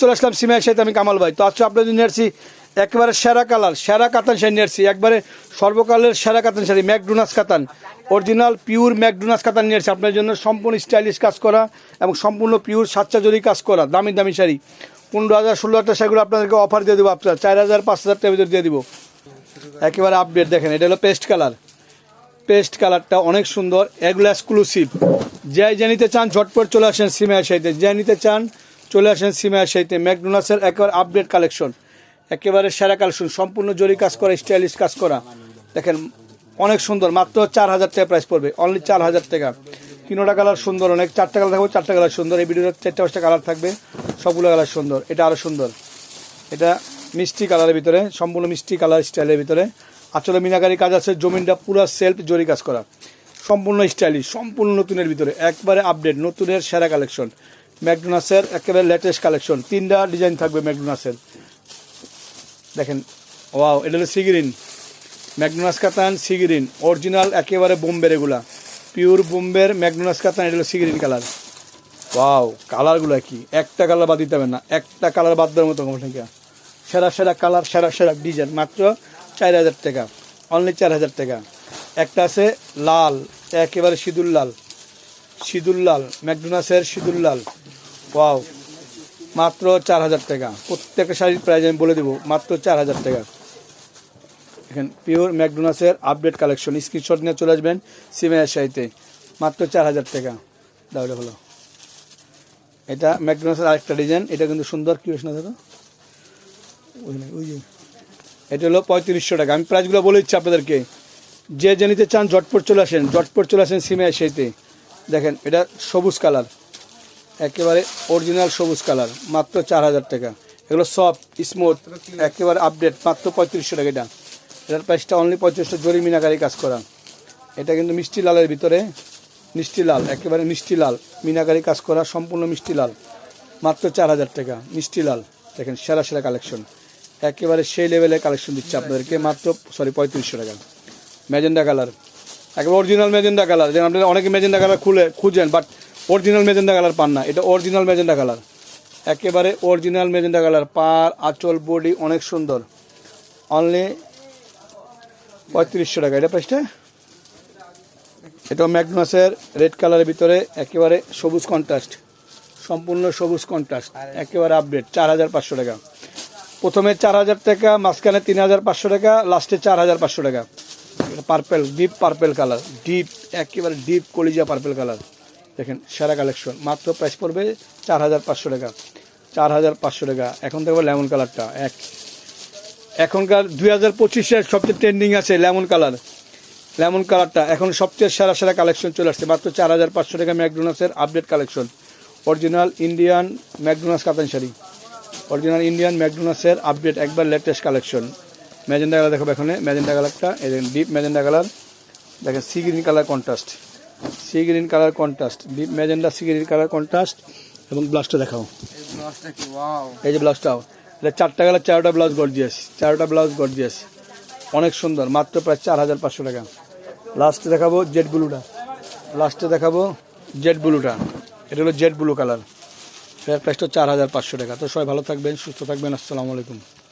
চলে আসলাম সিমাইয়ের সাথে আমি কামাল ভাই। তো আজকে আপনাদের নিয়ে আসছি একেবারে সেরা কালার, সেরা কাতান শাড়ি নিয়ে আসছি। একবারে সর্বকালের সেরা কাতান শাড়ি ম্যাকডোনাস কাতান। অরিজিনাল, পিওর ম্যাকডোনাস কাতান নিয়ে আসছি। আপনার জন্য সম্পূর্ণ স্টাইলিশ কাজ করা এবং সম্পূর্ণ পিওর সাচ্চা কাজ করা, দামি দামি শাড়ি। পনেরো হাজার, ষোলো হাজার শাড়িগুলো আপনাদেরকে অফার দিয়ে দেবো আপনার। চার হাজার, পাঁচ হাজার টাকার ভিতরে দিয়ে দিব। একেবারে আপডেট দেখেন, এটা হলো পেস্ট কালার পেস্ট কালারটা অনেক সুন্দর, এগুলো এক্সক্লুসিভ যে যে নিতে চান, ঝটপট চলে আসেন সিমেয়ার সাইতে যে নিতে চান চলে আসেন সিমেয়ার সাইতে ম্যাকডোনাসের একেবারে আপডেট কালেকশন। একেবারে সেরা কালেকশন। সম্পূর্ণ জরি কাজ করা, স্টাইলিশ কাজ করা। দেখেন, অনেক সুন্দর। মাত্র চার হাজার টাকা প্রাইস পড়বে। অনলি চার হাজার টাকা। তিনোটা কালার সুন্দর, অনেক চারটা কালার থাকবে, চারটা কালার সুন্দর। এই ভিডিওতে চারটা পাঁচটা কালার থাকবে। সবগুলো কালার সুন্দর। এটা আরও সুন্দর। এটা মিষ্টি কালারের ভিতরে, সম্পূর্ণ মিষ্টি কালার স্টাইলের ভিতরে। আসলে মিনাকারি কাজ আছে, জমিনটা পুরো সেলফ জরি কাজ করা। সম্পূর্ণ স্টাইলিশ, সম্পূর্ণ নতুনের ভিতরে। একবারে আপডেট নতুনের সেরা কালেকশন। ম্যাকডোনাসের একেবারে লেটেস্ট কালেকশন তিনটা ডিজাইন থাকবে ম্যাকডোনাসের। দেখেন ওয়াও এটা হলো সিগিরিন ম্যাকডোনাস কাতান সিগিরিন অরিজিনাল একেবারে বোম্বের এগুলা। পিওর বোম্বের ম্যাকডোনাস কাতান, এটা হলো সিগিরিন কালার ওয়াও কালারগুলো কি একটা কালার বাদ দিতে হবে না। একটা কালার বাদ দেওয়ার মতো কোনো সেরা সেরা কালার সেরা সেরা ডিজাইন মাত্র চার হাজার টাকা। অনলি চার হাজার টাকা। একটা আছে লাল, একেবারে সিঁদুর লাল। সিঁদুর লাল, ম্যাকডোনাসের সিঁদুর লাল। ওয়াও মাত্র চার হাজার টাকা। প্রত্যেকটা শাড়ির প্রাইস আমি বলে দেবো, মাত্র চার হাজার টাকা। এখানে পিওর ম্যাকডোনাসের আপডেট কালেকশন স্ক্রিনশট নিয়ে চলে আসবেন সিমের শাড়িতে। মাত্র চার হাজার টাকা। এটা হলো। এটা ম্যাকডোনাসের আরেকটা ডিজাইন এটা কিন্তু সুন্দর, কি না দাদা? ওই যে। এটা হলো পঁয়ত্রিশশো টাকা। আমি প্রাইসগুলো বলে দিচ্ছি আপনাদেরকে। যে যে নিতে চান জটপট চলে আসেন জটপট চলে আসেন সিমে সেইতে দেখেন, এটা সবুজ কালার একেবারে অরিজিনাল সবুজ কালার মাত্র চার হাজার টাকা। এগুলো সফট স্মুথ একেবারে আপডেট মাত্র পঁয়ত্রিশশো টাকা এটা। এটার প্রাইসটা অনলি পঁয়ত্রিশশো জরি মিনাকারি কাজ করা। এটা কিন্তু মিষ্টি লালের ভিতরে, মিষ্টি লাল, একেবারে মিষ্টি লাল, মিনাকারি কাজ করা, সম্পূর্ণ মিষ্টি লাল। মাত্র চার হাজার টাকা, মিষ্টি লাল, দেখেন, সেরা সেরা কালেকশন একেবারে সেই লেভেলের কালেকশন দিচ্ছে আপনাদেরকে, মাত্র সরি পঁয়ত্রিশশো টাকা। ম্যাজেন্ডা কালার, একেবারে অরিজিনাল ম্যাজেন্ডা কালার। যেন আপনারা অনেকে ম্যাজেন্ডা কালার খুলে, খুঁজেন বাট অরিজিনাল ম্যাজেন্ডা কালার পান না। এটা অরিজিনাল ম্যাজেন্ডা কালার একেবারে অরিজিনাল ম্যাজেন্ডা কালার পার আঁচল বডি অনেক সুন্দর। অনলি পঁয়ত্রিশশো টাকা। এটা প্রাইসটা এটা ম্যাগনাসের রেড কালারের ভিতরে একেবারে সবুজ কন্ট্রাস্ট সম্পূর্ণ সবুজ কন্ট্রাস্ট একেবারে আপডেট চার হাজার পাঁচশো টাকা। প্রথমে চার হাজার টাকা মাঝখানে তিন হাজার পাঁচশো টাকা লাস্টে চার হাজার পাঁচশো টাকা। Purple deep purple colour deep একেবারে ডিপ কলিজা পার্পেল কালার দেখেন, সেরা কালেকশন মাত্র প্রাইস পড়বে চার হাজার পাঁচশো টাকা। চার হাজার পাঁচশো টাকা। এখন দেখব লেমন কালারটা। এক। এখনকার দুই হাজার পঁচিশের সবচেয়ে ট্রেন্ডিং আছে লেমন কালার। লেমন কালারটা এখন সবচেয়ে সেরা সেরা কালেকশন চলে আসছে। মাত্র চার হাজার পাঁচশো টাকা ম্যাকডোনাসের আপডেট কালেকশন অরিজিনাল ইন্ডিয়ান ম্যাকডোনাস কাতান শাড়ি। অরিজিনাল ইন্ডিয়ান ম্যাকডোনাসের আপডেট একবার লেটেস্ট কালেকশন ম্যাজেন্ডা কালার দেখো এখানে। ম্যাজেন্ডা কালারটা এই ডিপ ম্যাজেন্ডা কালার দেখেন sea green colour contrast sea green colour contrast deep magenta sea green colour contrast এবং ব্লাউজটা দেখাও। এই যে ব্লাউজটাও এটা চারটা কালার চারোটা ব্লাউজ গর্জিয়াস চারোটা ব্লাউজ গর্জিয়াস অনেক সুন্দর মাত্র প্রায় চার হাজার পাঁচশো টাকা। লাস্টে দেখাবো জেড ব্লুটা লাস্টে দেখাবো জেড ব্লুটা এটা হলো জেড ব্লু কালার এটার প্রাইসটা চার হাজার পাঁচশো টাকা। তো সবাই ভালো থাকবেন সুস্থ থাকবেন। আসসালামু আলাইকুম।